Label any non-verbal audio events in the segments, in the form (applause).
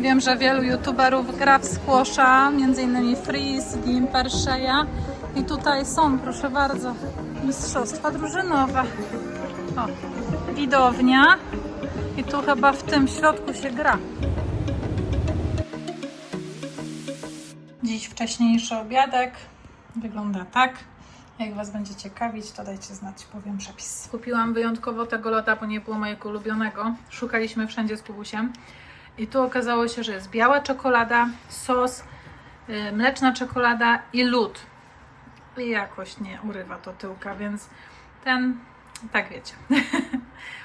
Wiem, że wielu youtuberów gra w squasha, innymi Freeze, Gimper, Sheja. I tutaj są, proszę bardzo, mistrzostwa drużynowe. O, widownia. I tu chyba w tym środku się gra. Dziś wcześniejszy obiadek. Wygląda tak. Jak Was będzie ciekawić, to dajcie znać, powiem przepis. Kupiłam wyjątkowo tego loda, bo nie było mojego ulubionego. Szukaliśmy wszędzie z Kubusiem. I tu okazało się, że jest biała czekolada, sos, yy, mleczna czekolada i lód. I jakoś nie urywa to tyłka, więc ten, tak wiecie. (laughs)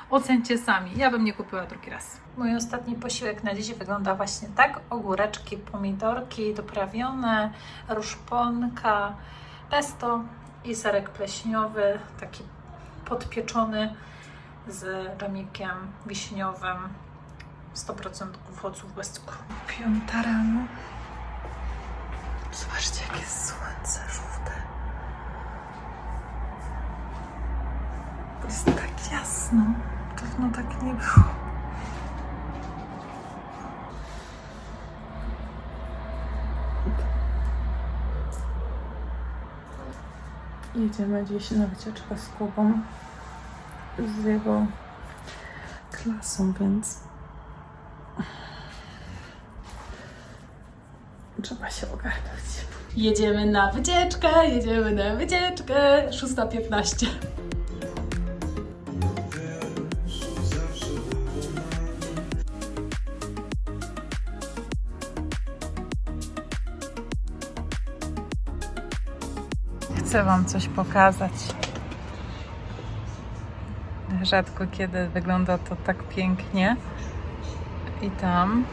Ocencie sami. Ja bym nie kupiła drugi raz. Mój ostatni posiłek na dziś wygląda właśnie tak. Ogóreczki, pomidorki doprawione, ruszponka, pesto i serek pleśniowy, taki podpieczony z dżemikiem wiśniowym. 100% owoców bez cukru. Piąta rano. Zobaczcie, jakie słońce żółte. Jest tak jasno. Dawno tak nie było. Jedziemy dziś na wycieczkę z Kubą, z jego klasą, więc trzeba się ogarnąć. Jedziemy na wycieczkę, jedziemy na wycieczkę. 6.15. Chcę Wam coś pokazać. Rzadko kiedy wygląda to tak pięknie. I tam.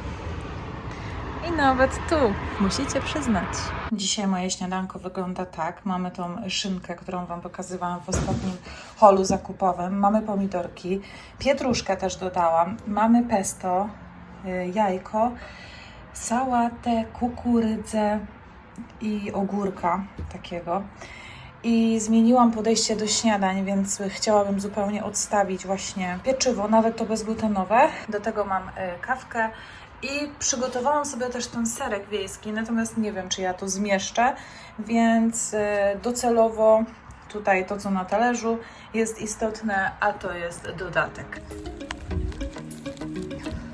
Nawet tu, musicie przyznać. Dzisiaj moje śniadanko wygląda tak. Mamy tą szynkę, którą Wam pokazywałam w ostatnim holu zakupowym. Mamy pomidorki, pietruszkę też dodałam. Mamy pesto, y, jajko, sałatę, kukurydzę i ogórka takiego. I zmieniłam podejście do śniadań, więc chciałabym zupełnie odstawić właśnie pieczywo, nawet to bezglutenowe. Do tego mam y, kawkę i przygotowałam sobie też ten serek wiejski, natomiast nie wiem, czy ja to zmieszczę, więc y, docelowo tutaj to, co na talerzu jest istotne, a to jest dodatek.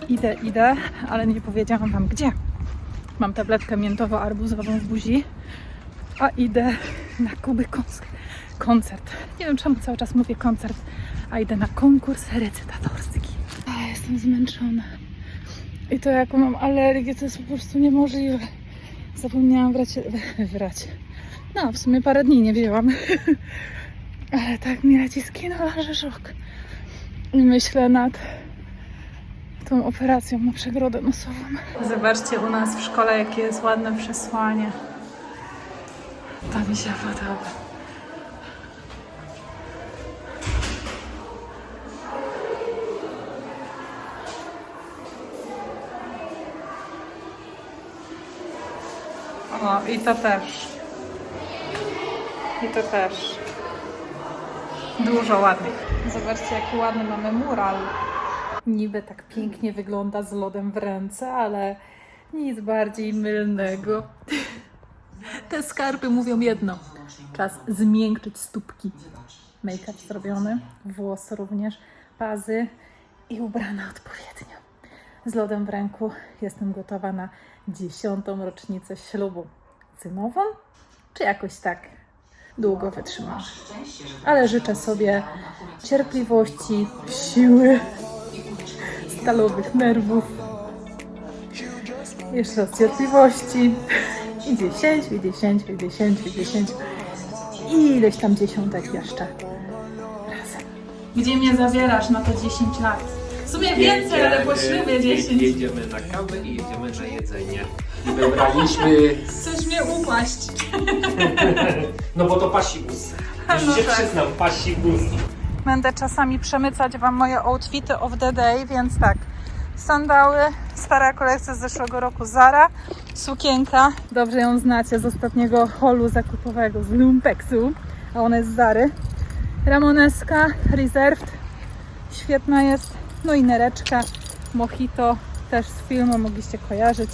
Idę, idę, ale nie powiedziałam Wam gdzie. Mam tabletkę miętowo-arbuzową w buzi, a idę na Kuby koncert. koncert. Nie wiem czemu cały czas mówię koncert, a idę na konkurs recytatorski. A, jestem zmęczona. I to jaką mam alergię, to jest po prostu niemożliwe. Zapomniałam brać, brać. No, w sumie parę dni nie wzięłam. (laughs) Ale tak mi leci skinęła, że. I myślę nad tą operacją na przegrodę nosową. Zobaczcie u nas w szkole, jakie jest ładne przesłanie. To mi się podoba. O, i to też. I to też. Dużo ładnych. Zobaczcie, jaki ładny mamy mural. Niby tak pięknie wygląda z lodem w ręce, ale nic bardziej mylnego. Te skarpy mówią jedno. Czas zmiękczyć stópki. Make-up zrobiony, włosy również, pazy i ubrana odpowiednio. Z lodem w ręku jestem gotowa na dziesiątą rocznicę ślubu. Zymową? Czy jakoś tak długo wytrzymam? Ale życzę sobie cierpliwości, siły, stalowych nerwów. Jeszcze raz cierpliwości. I dziesięciu, i dziesięciu, i dziesięciu, i dziesięciu. I ileś tam dziesiątek jeszcze. Razem. Gdzie mnie zabierasz na te 10 lat? W sumie więcej, ale po ślubie 10. Jedziemy na kawę i jedziemy na jedzenie. I wybraliśmy, Chcesz mnie upaść. (laughs) no bo to pasigus. Już No się tak. przyznam, pasigus. Będę czasami przemycać Wam moje outfity of the day, więc tak. Sandały, stara kolekcja z zeszłego roku Zara, sukienka, dobrze ją znacie z ostatniego holu zakupowego z Lumpeksu, a ona jest z Zary. Ramoneska, Reserved, świetna jest, no i nereczka, mojito, też z filmu mogliście kojarzyć.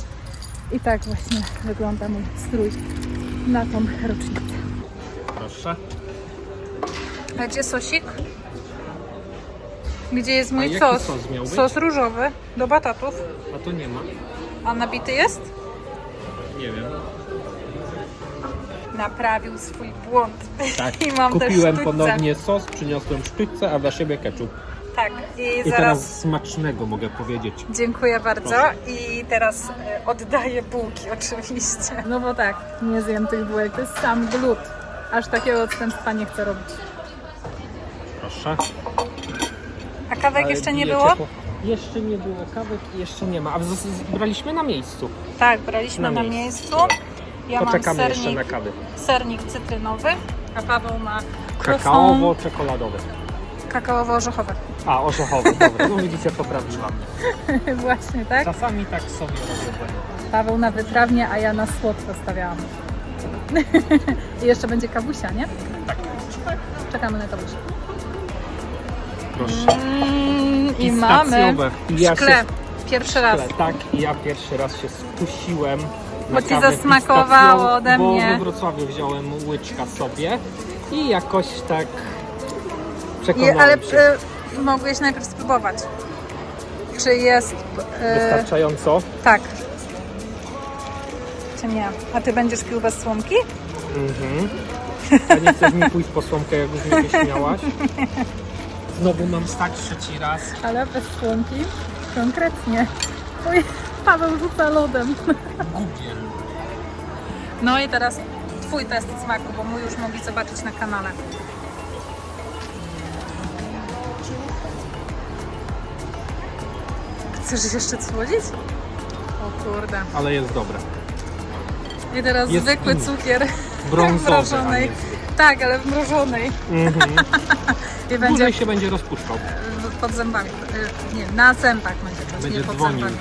I tak właśnie wygląda mój strój na tą rocznicę. Proszę. A gdzie sosik? Gdzie jest A mój jaki sos? sos? Sos różowy do batatów. A to nie ma. A nabity jest? Nie wiem. Naprawił swój błąd. Tak. (laughs) I mam Kupiłem ponownie sos, przyniosłem sztućce, a dla siebie ketchup. Tak, i, I zaraz. teraz smacznego mogę powiedzieć. Dziękuję bardzo. Proszę. I teraz e, oddaję bułki (laughs) oczywiście. No bo tak, nie zjem tych bułek, to jest sam glut. Aż takiego odstępstwa nie chcę robić. Proszę. A kawek Ale jeszcze nie bije było? ciepło. Jeszcze nie było kawek i jeszcze nie ma. A w- braliśmy na miejscu. Tak, braliśmy na, Na miejscu. Ja Poczekamy mam jeszcze sernik, na kawy. sernik cytrynowy, a Paweł ma Kakaowo-czekoladowe. Kakaowo-orzechowe. A, orzechowy, dobra. No widzicie, poprawiłam. (laughs) Właśnie, tak? Czasami tak sobie robię błędy. Paweł na wytrawnie, a ja na słodko stawiałam. (laughs) I jeszcze będzie kawusia, nie? Tak. Czekamy na kawusia. Proszę. Mm, I mamy Pistacjowe. Ja szkle. się- Pierwszy raz. Tak, i ja pierwszy raz się skusiłem. Bo na ci kawę zasmakowało pistacjową, ode bo mnie. we Wrocławiu wziąłem łyczka sobie i jakoś tak I, ale y, mogłeś najpierw spróbować. Czy jest. Y, Wystarczająco. tak. Czy nie? A ty będziesz pił bez słomki? Mhm. A nie chcesz mi pójść po słomkę, jak już mnie wyśmiałaś? Znowu mam stać trzeci raz. Ale bez słomki? Konkretnie. Oj, Paweł rzuca lodem. Gubię. No i teraz twój test smaku, bo mój już mogli zobaczyć na kanale. Chcesz jeszcze słodzić? O kurde. Ale jest dobre. I teraz Jest zwykły inny. cukier (laughs) Brązowy, a mrożonej. nie- Tak, ale w mrożonej. Mhm. (laughs) I będzie się będzie rozpuszczał. w- pod zębami. Y, Nie, na zębach będzie czuć, Będzie nie pod dzwonił. zębami.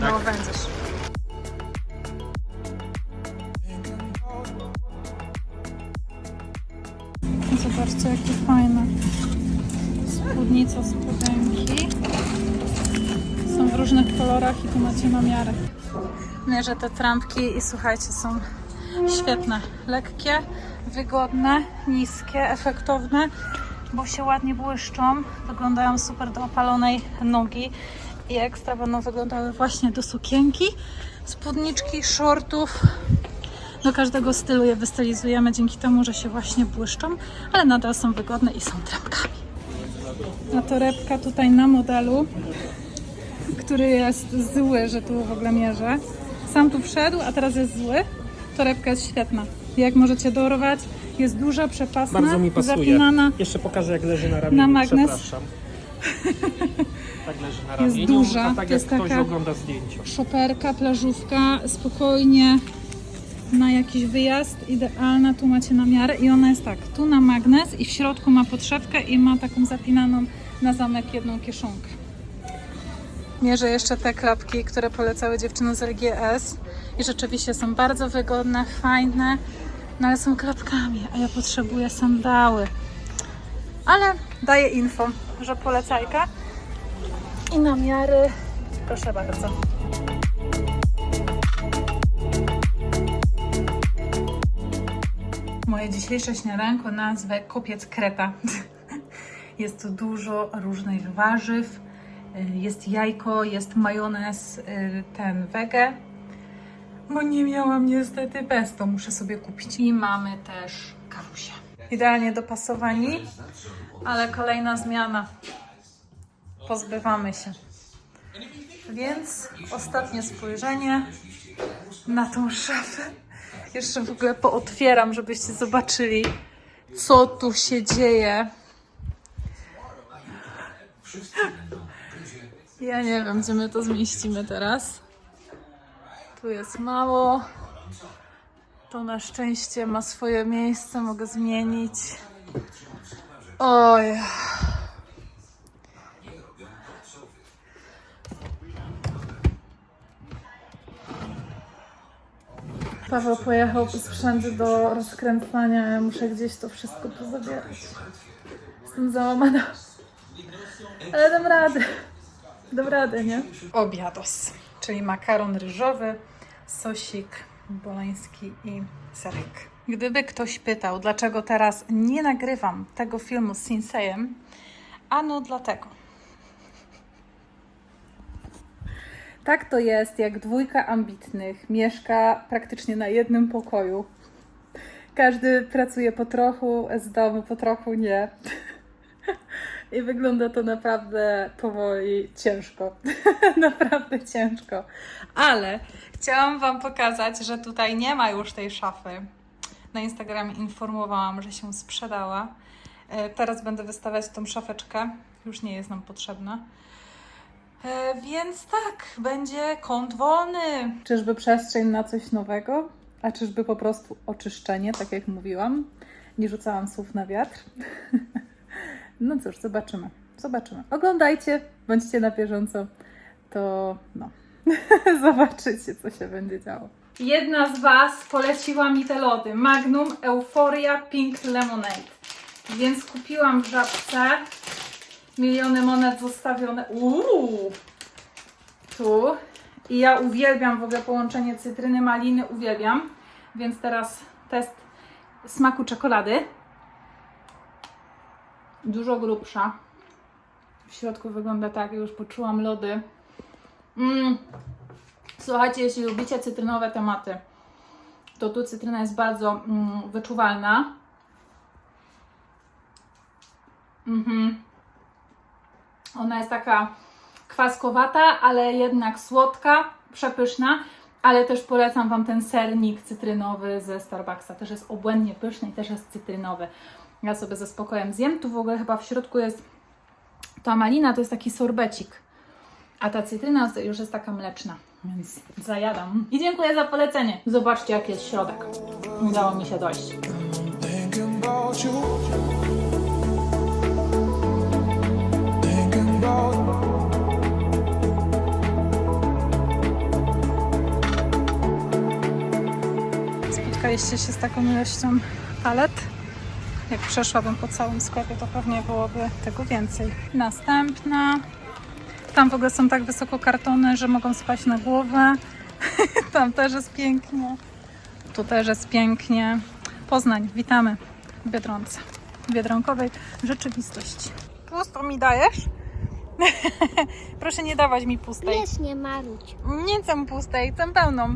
No Tak. będziesz. Zobaczcie jakie fajne spódnica, spodenki. Kolorach i tu macie na miarę. Mierzę te trampki i słuchajcie, są świetne. Lekkie, wygodne, niskie, efektowne, bo się ładnie błyszczą. Wyglądają super do opalonej nogi i ekstra będą wyglądały właśnie do sukienki, spódniczki, shortów. Do każdego stylu je wystylizujemy dzięki temu, że się właśnie błyszczą, ale nadal są wygodne i są trampkami. A torebka tutaj na modelu, który jest zły, że tu w ogóle mierzę. Sam tu wszedł, a teraz jest zły. Torebka jest świetna. Jak możecie dorwać, jest duża, przepasna, Bardzo mi pasuje. zapinana. Jeszcze pokażę jak leży na ramieniu. Na magnes. Przepraszam. (laughs) Tak leży na Jest ramieniu, duża, a to tak jak jest ktoś taka- ogląda zdjęcia. Szoperka, plażówka, spokojnie na jakiś wyjazd, idealna, tu macie na miarę i ona jest tak, tu na magnes i w środku ma podszewkę i ma taką zapinaną na zamek jedną kieszonkę. Mierzę jeszcze te klapki, które polecały dziewczyny z LGS i rzeczywiście są bardzo wygodne, fajne, no ale są klapkami, a ja potrzebuję sandały. Ale daję info, że polecajka i na miary, proszę bardzo. Moje dzisiejsze śniadanko nazwę kopiec kreta. (laughs) Jest tu dużo różnych warzyw. Y, Jest jajko, jest majonez, y, ten wege. Bo nie miałam niestety pesto, muszę sobie kupić. I mamy też kawusie. Idealnie dopasowani, ale kolejna zmiana. Pozbywamy się. Więc ostatnie spojrzenie na tą szafę. Jeszcze w ogóle pootwieram, żebyście zobaczyli, co tu się dzieje. Ja nie wiem, gdzie my to zmieścimy teraz. Tu jest mało. To na szczęście ma swoje miejsce, mogę zmienić. Oj. Paweł pojechał po sprzęty do rozkręcania, ja muszę gdzieś to wszystko pozabierać. Jestem załamana. Ale dam radę. Dam radę, nie? Obiados, czyli makaron ryżowy, sosik boloński i serek. Gdyby ktoś pytał, dlaczego teraz nie nagrywam tego filmu z Sinsejem, ano dlatego. Tak to jest, jak dwójka ambitnych mieszka praktycznie na jednym pokoju. Każdy pracuje po trochu z domu, po trochu nie. I wygląda to naprawdę powoli ciężko. (laughs) naprawdę ciężko. Ale chciałam Wam pokazać, że tutaj nie ma już tej szafy. Na Instagramie informowałam, że się sprzedała. E, Teraz będę wystawiać tą szafeczkę. Już nie jest nam potrzebna. E, Więc tak, będzie kąt wolny. Czyżby przestrzeń na coś nowego? A czyżby po prostu oczyszczenie, tak jak mówiłam? Nie rzucałam słów na wiatr. (laughs) No cóż, zobaczymy. Zobaczymy. Oglądajcie, bądźcie na bieżąco. To no, (laughs) zobaczycie, co się będzie działo. Jedna z Was poleciła mi te lody. Magnum Euphoria Pink Lemonade. Więc kupiłam w żabce. Miliony monet zostawione. Uuu! Tu. I ja uwielbiam w ogóle połączenie cytryny, maliny. Uwielbiam. Więc teraz test smaku czekolady dużo grubsza. W środku wygląda tak, już poczułam lody. Mm. Słuchajcie, jeśli lubicie cytrynowe tematy, to tu cytryna jest bardzo mm, wyczuwalna. Mhm. Ona jest taka kwaskowata, ale jednak słodka, przepyszna. Ale też polecam Wam ten sernik cytrynowy ze Starbucksa. Też jest obłędnie pyszny i też jest cytrynowy. Ja sobie ze spokojem zjem. Tu w ogóle chyba w środku jest ta malina, to jest taki sorbecik. A ta cytryna już jest taka mleczna, więc zajadam. I dziękuję za polecenie. Zobaczcie, jaki jest środek. Udało mi się dojść. Spotkaliście się z taką ilością palet? Jak przeszłabym po całym sklepie, to pewnie byłoby tego więcej. Następna. Tam w ogóle są tak wysoko kartony, że mogą spaść na głowę. (laughs) Tam też jest pięknie. Tu też jest pięknie. Poznań, witamy w Biedronce. W Biedronkowej rzeczywistości. Pusto mi dajesz? (laughs) Proszę nie dawać mi pustej. Jest nie marudź. Nie chcę pustej, chcę pełną. (laughs)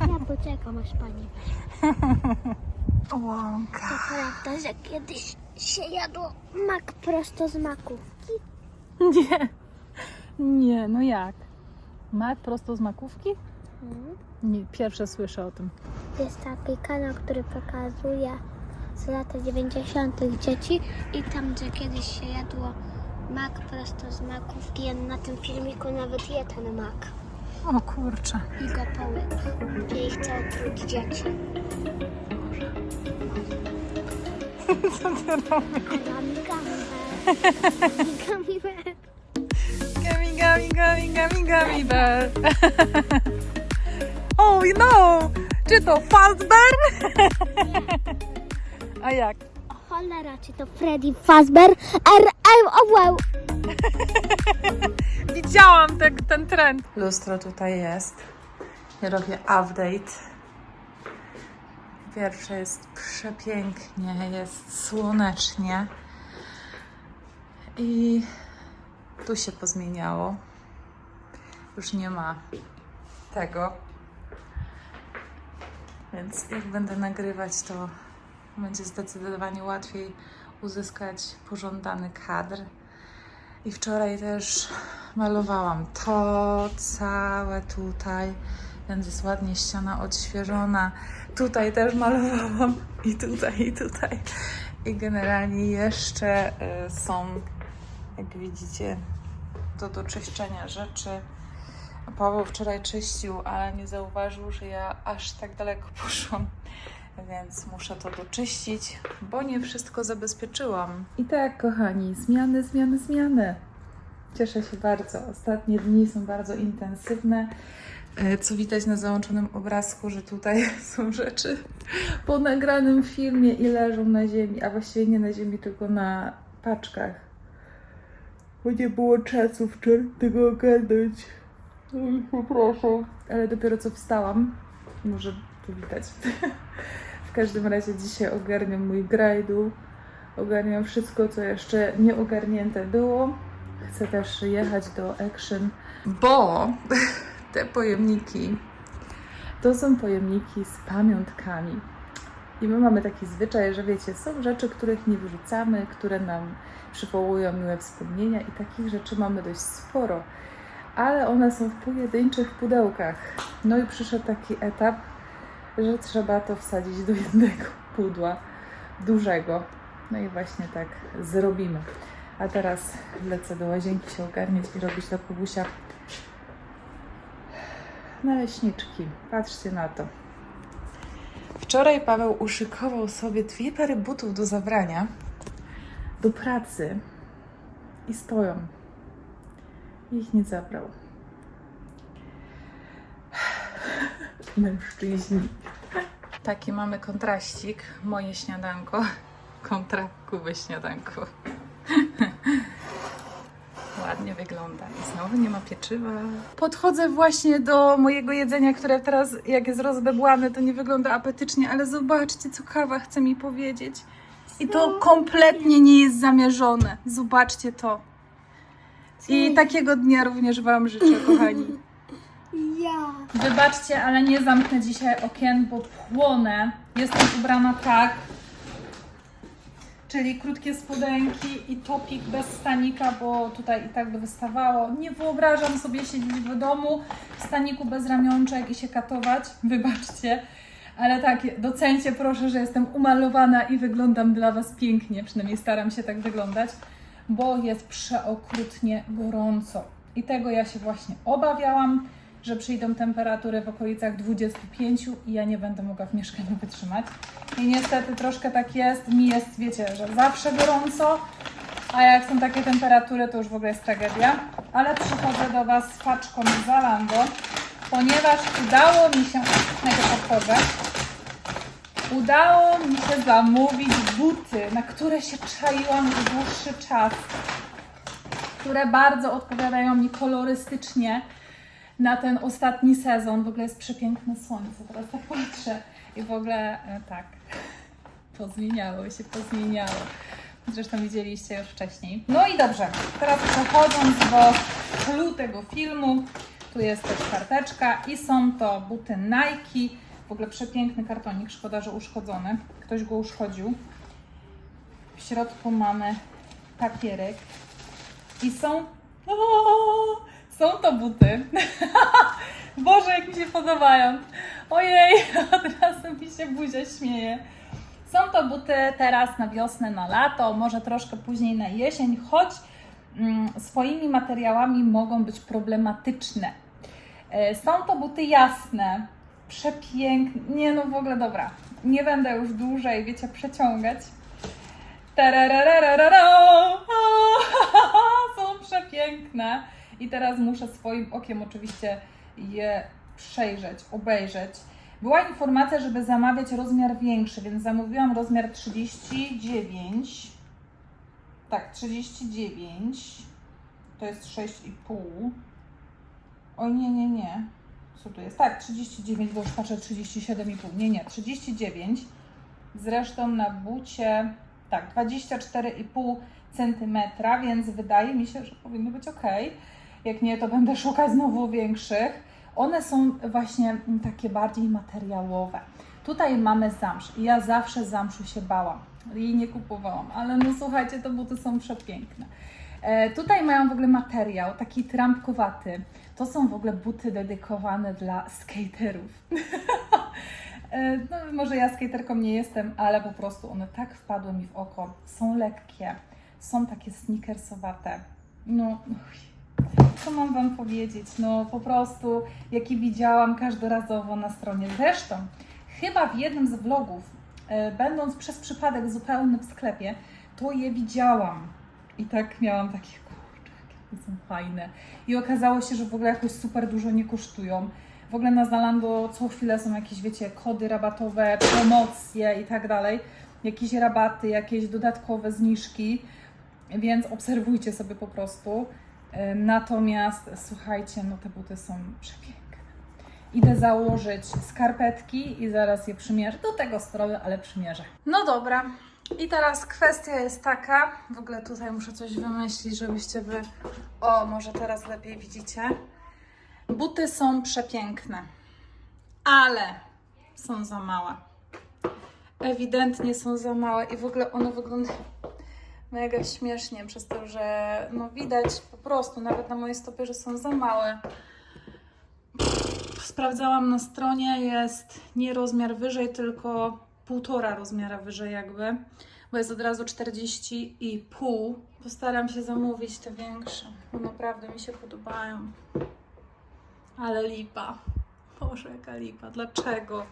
Ja poczekam aż pani Łąka. To prawda, że kiedyś się jadło mak prosto z makówki? Nie. Nie, no jak? Mak prosto z makówki? Mhm. Nie, pierwsze słyszę o tym. Jest taki kanał, który pokazuje z lat 90. dzieci i tam, gdzie kiedyś się jadło mak prosto z makówki, a na tym filmiku nawet je ten mak O kurczę. i go połyka. I chce otruć dzieci. (laughs) Co ty robisz? Gami. Gami, gami, gami, gami, gami bear. (laughs) oh no! Czy to Fazbear? (laughs) A jak? Cholera, czy to Freddy Fazbear? R, R, o. (laughs) Widziałam ten, ten trend. Lustro tutaj jest. Ja robię update. Pierwsze jest przepięknie, jest słonecznie. I tu się pozmieniało. Już nie ma tego. Więc jak będę nagrywać, to będzie zdecydowanie łatwiej uzyskać pożądany kadr. I wczoraj też malowałam to całe tutaj, więc jest ładnie ściana odświeżona. Tutaj też malowałam i tutaj, i tutaj. I generalnie jeszcze y, są, jak widzicie, do doczyszczenia rzeczy. Paweł wczoraj czyścił, ale nie zauważył, że ja aż tak daleko poszłam. Więc muszę to doczyścić, bo nie wszystko zabezpieczyłam. I tak, kochani, zmiany, zmiany, zmiany. Cieszę się bardzo. Ostatnie dni są bardzo intensywne. E, Co widać na załączonym obrazku, że tutaj (laughs) są rzeczy po nagranym filmie i leżą na ziemi, a właściwie nie na ziemi, tylko na paczkach. bo nie było czasu wczoraj tego ogarnąć. Oj, przepraszam. Ale dopiero co wstałam. Może widać. (laughs) w każdym razie dzisiaj ogarniam mój grajdu. Ogarniam wszystko, co jeszcze nie ogarnięte było. Chcę też jechać do Action, bo (laughs) te pojemniki to są pojemniki z pamiątkami. I my mamy taki zwyczaj, że wiecie, są rzeczy, których nie wyrzucamy, które nam przywołują miłe wspomnienia i takich rzeczy mamy dość sporo. Ale one są w pojedynczych pudełkach. No i przyszedł taki etap, że trzeba to wsadzić do jednego pudła dużego. No i właśnie tak zrobimy. A teraz lecę do łazienki się ogarniać i robić dla Kubusia naleśniczki. Patrzcie na to. Wczoraj Paweł uszykował sobie dwie pary butów do zabrania do pracy i stoją. Ich nie zabrał. Mężczyźni. Taki mamy kontraścik. Moje śniadanko (laughs) kontra Kuby śniadanko. (laughs) Ładnie wygląda. I znowu nie ma pieczywa. Podchodzę właśnie do mojego jedzenia, które teraz, jak jest rozbebłane, to nie wygląda apetycznie, ale zobaczcie, co kawa chce mi powiedzieć. I to kompletnie nie jest zamierzone. Zobaczcie to. I takiego dnia również Wam życzę, kochani. (laughs) Ja. Wybaczcie, ale nie zamknę dzisiaj okien, bo płonę. Jestem ubrana tak. Czyli krótkie spodenki i topik bez stanika, bo tutaj i tak by wystawało. Nie wyobrażam sobie siedzieć w domu w staniku bez ramionczek i się katować. (laughs) Wybaczcie. Ale tak, docencie proszę, że jestem umalowana i wyglądam dla Was pięknie. Przynajmniej staram się tak wyglądać, bo jest przeokrutnie gorąco. I tego ja się właśnie obawiałam, że przyjdą temperatury w okolicach 25 i ja nie będę mogła w mieszkaniu wytrzymać. I niestety troszkę tak jest. Mi jest, wiecie, że zawsze gorąco, a jak są takie temperatury, to już w ogóle jest tragedia. Ale przychodzę do Was z paczką z Zalando, ponieważ udało mi się, najpierw otworzę, udało mi się zamówić buty, na które się czaiłam dłuższy czas, które bardzo odpowiadają mi kolorystycznie na ten ostatni sezon. W ogóle jest przepiękne słońce, teraz tak patrzę i w ogóle e, tak, (laughs) pozmieniało się, pozmieniało. Zresztą widzieliście już wcześniej. No i dobrze, teraz przechodząc do clou tego filmu, tu jest też karteczka i są to buty Nike. W ogóle przepiękny kartonik, szkoda, że uszkodzony. Ktoś go uszkodził. W środku mamy papierek i są. Są to buty. (laughs) Boże, jak mi się podobają. Ojej, (laughs) od razu mi się buzia śmieje. Są to buty teraz na wiosnę, na lato, może troszkę później na jesień, choć mm, swoimi materiałami mogą być problematyczne. E, Są to buty jasne, przepiękne. Nie no, w ogóle dobra. Nie będę już dłużej, wiecie, przeciągać. (laughs) Są przepiękne. I teraz muszę swoim okiem oczywiście je przejrzeć, obejrzeć. Była informacja, żeby zamawiać rozmiar większy, więc zamówiłam rozmiar 39. Tak, 39. To jest 6,5. O nie, nie, nie. Co tu jest? Tak, 39, bo już patrzę 37,5. Nie, nie, 39. Zresztą na bucie, tak, 24,5 cm, więc wydaje mi się, że powinno być ok. Jak nie, to będę szukać znowu większych. One są właśnie takie bardziej materiałowe. Tutaj mamy zamsz ja zawsze zamszu się bałam. Jej nie kupowałam, ale no słuchajcie, te buty są przepiękne. E, tutaj mają w ogóle materiał taki trampkowaty. To są w ogóle buty dedykowane dla skaterów. (laughs) E, no, może ja skaterką nie jestem, ale po prostu one tak wpadły mi w oko. Są lekkie, są takie sneakersowate. No, co mam Wam powiedzieć? No po prostu, jaki widziałam każdorazowo na stronie. Zresztą, chyba w jednym z vlogów, e, będąc przez przypadek zupełnie w sklepie, to je widziałam. I tak miałam takie, kurczę, jakie są fajne. I okazało się, że w ogóle jakoś super dużo nie kosztują. W ogóle na Zalando co chwilę są jakieś, wiecie, kody rabatowe, promocje i tak dalej. Jakieś rabaty, jakieś dodatkowe zniżki. więc obserwujcie sobie po prostu. Natomiast słuchajcie, no te buty są przepiękne. Idę założyć skarpetki i zaraz je przymierzę. Do tego stroju, ale przymierzę. No dobra. I teraz kwestia jest taka. W ogóle tutaj muszę coś wymyślić, żebyście wy. O, może teraz lepiej widzicie. Buty są przepiękne, ale są za małe. Ewidentnie są za małe i w ogóle one wyglądają mega śmiesznie przez to, że no widać po prostu nawet na mojej stopie, że są za małe. Sprawdzałam na stronie, jest nie rozmiar wyżej, tylko półtora rozmiara wyżej jakby, bo jest od razu 40 i pół. Postaram się zamówić te większe, bo naprawdę mi się podobają. Ale lipa. Boże, jaka lipa. Dlaczego?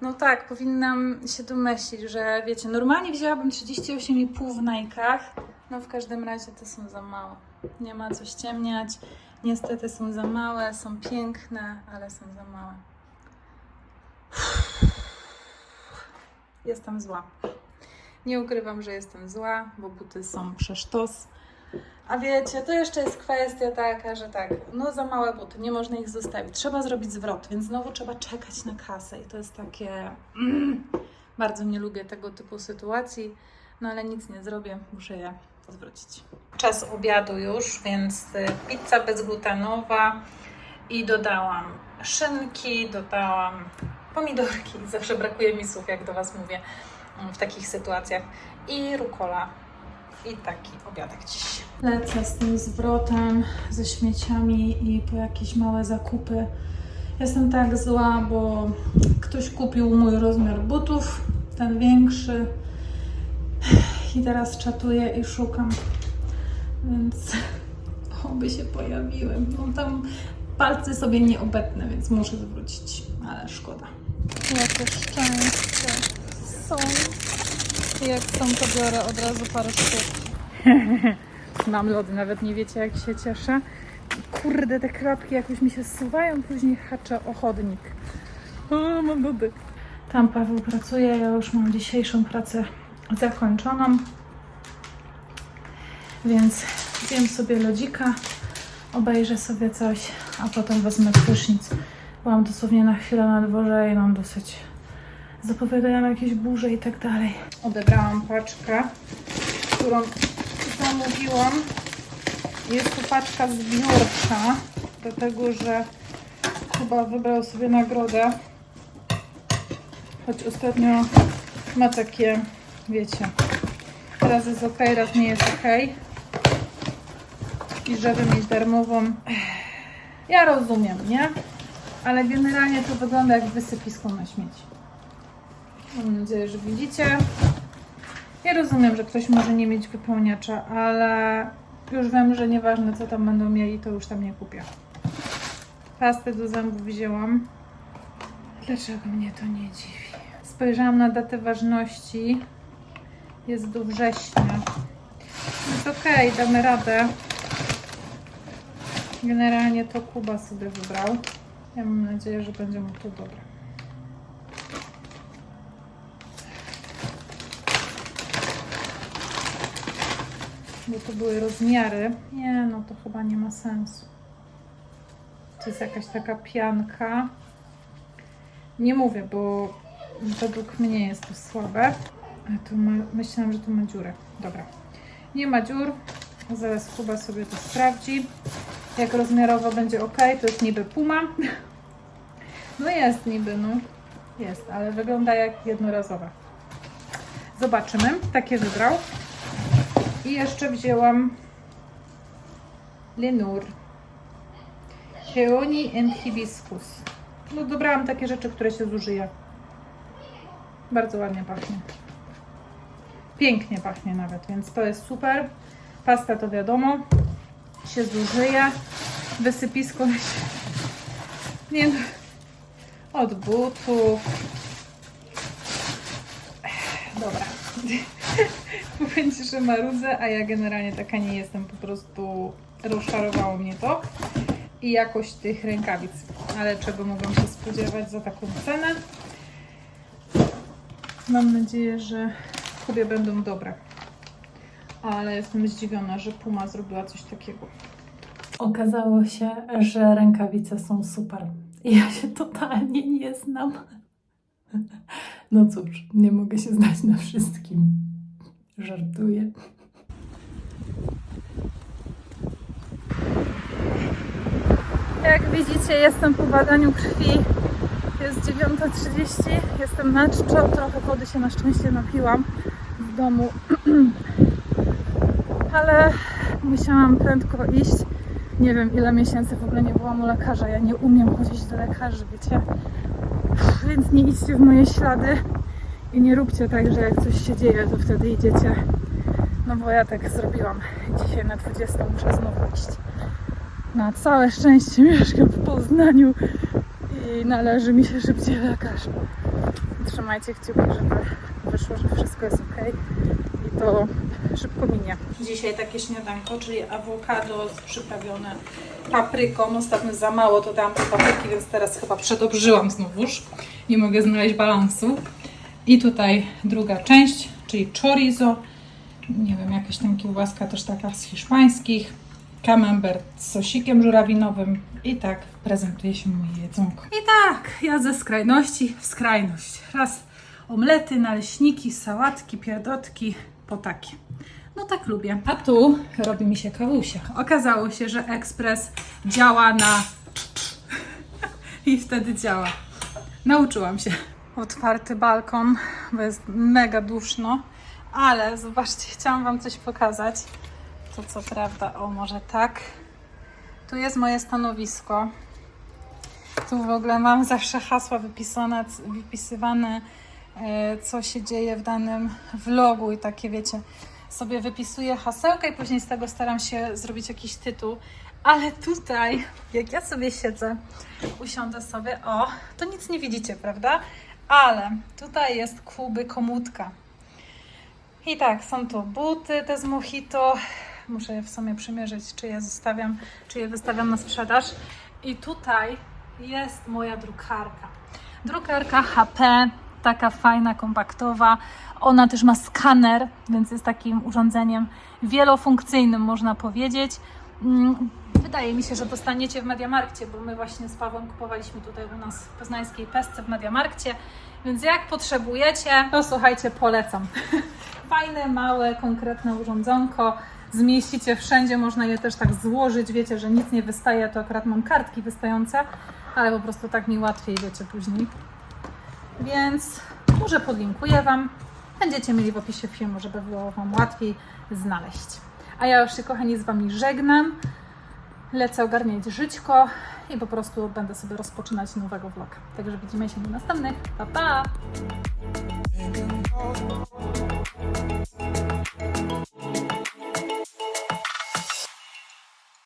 No tak, powinnam się domyślić, że wiecie, normalnie wzięłabym 38,5 w Nike'ach, no w każdym razie te są za małe. Nie ma co ściemniać. Niestety są za małe, są piękne, ale są za małe. Jestem zła. Nie ukrywam, że jestem zła, bo buty są przesztos. A wiecie, to jeszcze jest kwestia taka, że tak, no za małe buty, nie można ich zostawić. Trzeba zrobić zwrot, więc znowu trzeba czekać na kasę i to jest takie... Mm, bardzo nie lubię tego typu sytuacji, no ale nic nie zrobię, muszę je zwrócić. Czas obiadu już, więc y, pizza bezglutenowa i dodałam szynki, dodałam pomidorki. (laughs) Zawsze brakuje mi słów, jak do Was mówię mm, w takich sytuacjach. I rukola. I taki obiadek dziś. Lecę z tym zwrotem, ze śmieciami i po jakieś małe zakupy. Jestem tak zła, bo ktoś kupił mój rozmiar butów, ten większy. I teraz czatuję i szukam. Więc oby się pojawiły. No tam palce sobie nie obetnę, więc muszę zwrócić, ale szkoda. Jakie szczęście są. Jak są, to biorę od razu parę sztuk. (laughs) Mam lody, nawet nie wiecie jak się cieszę. Kurde, te klapki jakoś mi się zsuwają, później haczę o chodnik. O, mam lody. Tam Paweł pracuje, ja już mam dzisiejszą pracę zakończoną. Więc zjem sobie lodzika, obejrzę sobie coś, a potem wezmę prysznic. Byłam dosłownie na chwilę na dworze i mam dosyć. Zapowiadają jakieś burze i tak dalej. Odebrałam paczkę, którą zamówiłam. Jest to paczka zbiórcza, dlatego że chyba wybrał sobie nagrodę. Choć ostatnio ma takie, wiecie, raz jest ok, raz nie jest ok. I żeby mieć darmową, ja rozumiem, nie? Ale generalnie to wygląda jak wysypisko na śmieci. Mam nadzieję, że widzicie. Ja rozumiem, że ktoś może nie mieć wypełniacza, ale już wiem, że nieważne co tam będą mieli, to już tam nie kupię. Pastę do zębów wzięłam. Dlaczego mnie to nie dziwi? Spojrzałam na datę ważności. Jest do września. Jest okej, damy radę. Generalnie to Kuba sobie wybrał. Ja mam nadzieję, że będzie mu to dobre. Bo to były rozmiary. Nie, no to chyba nie ma sensu. To jest jakaś taka pianka. Nie mówię, bo według mnie jest to słabe. A tu ma, myślałam, że tu ma dziurę. Dobra. Nie ma dziur. Zaraz Kuba sobie to sprawdzi. Jak rozmiarowo będzie ok, to jest niby puma. No jest niby, no. Jest, ale wygląda jak jednorazowa. Zobaczymy. Takie wybrał. I jeszcze wzięłam Lenur. Peony and Hibiscus. No dobrałam takie rzeczy, które się zużyje. Bardzo ładnie pachnie. Pięknie pachnie nawet, więc to jest super. Pasta to wiadomo, się zużyje. Wysypisko się... (laughs) Nie no. Od butów. Dobra. (laughs) (laughs) Będzie, że marudzę, a ja generalnie taka nie jestem. Po prostu rozczarowało mnie to. I jakość tych rękawic. Ale czego mogłam się spodziewać za taką cenę? Mam nadzieję, że Kubie będą dobre. ale jestem zdziwiona, że Puma zrobiła coś takiego. Okazało się, że rękawice są super. Ja się totalnie nie znam. No cóż, nie mogę się znać na wszystkim. Żartuję. Jak widzicie, jestem po badaniu krwi. Jest 9.30, jestem na czczo, trochę wody się na szczęście napiłam w domu. (clears throat) Ale musiałam prędko iść. Nie wiem ile miesięcy w ogóle nie byłam u lekarza. Ja nie umiem chodzić do lekarzy, wiecie. Więc nie idźcie w moje ślady i nie róbcie tak, że jak coś się dzieje, to wtedy idziecie. No bo ja tak zrobiłam. Dzisiaj na 20 muszę znowu iść. Na całe szczęście mieszkam w Poznaniu i należy mi się szybciej lekarz. Trzymajcie kciuki, żeby wyszło, że wszystko jest ok i to szybko minie. Dzisiaj takie śniadanko, czyli awokado przyprawione papryką. Ostatnio za mało to dałam papryki, więc teraz chyba przedobrzyłam znowuż. Nie mogę znaleźć balansu. I tutaj druga część, czyli chorizo. Nie wiem, jakaś tam kiełbaska też taka z hiszpańskich. Camembert z sosikiem żurawinowym. I tak prezentuje się moje jedzonko. I tak, ja ze skrajności w skrajność. Raz omlety, naleśniki, sałatki, pierdotki, po takie. No tak lubię. A tu robi mi się kawusia. Okazało się, że ekspres działa na... (laughs) I wtedy działa. Nauczyłam się. Otwarty balkon, bo jest mega duszno. Ale zobaczcie, chciałam Wam coś pokazać. To co prawda, o może tak. Tu jest moje stanowisko. Tu w ogóle mam zawsze hasła wypisane, wypisywane, e, co się dzieje w danym vlogu i takie wiecie. Sobie wypisuję hasełka i później z tego staram się zrobić jakiś tytuł. Ale tutaj, jak ja sobie siedzę, usiądę sobie, o, to nic nie widzicie, prawda? Ale tutaj jest kuby komutka. I tak, są tu buty te z Mojito. Muszę je w sumie przymierzyć, czy je zostawiam, czy je wystawiam na sprzedaż. I tutaj jest moja drukarka. Drukarka HP, taka fajna, kompaktowa. Ona też ma skaner, więc jest takim urządzeniem wielofunkcyjnym, można powiedzieć. Wydaje mi się, że dostaniecie w Mediamarkcie, bo my właśnie z Pawłem kupowaliśmy tutaj u nas w poznańskiej Pesce w Mediamarkcie. Więc jak potrzebujecie, to słuchajcie, polecam. (laughs) Fajne, małe, konkretne urządzonko. Zmieścicie wszędzie, można je też tak złożyć. Wiecie, że nic nie wystaje, to akurat mam kartki wystające, ale po prostu tak mi łatwiej, wiecie, później. Więc może podlinkuję Wam. Będziecie mieli w opisie filmu, żeby było Wam łatwiej znaleźć. A ja już się, kochani, z Wami żegnam lecę ogarniać żyćko i po prostu będę sobie rozpoczynać nowego vloga. Także widzimy się w następnych. Pa, pa!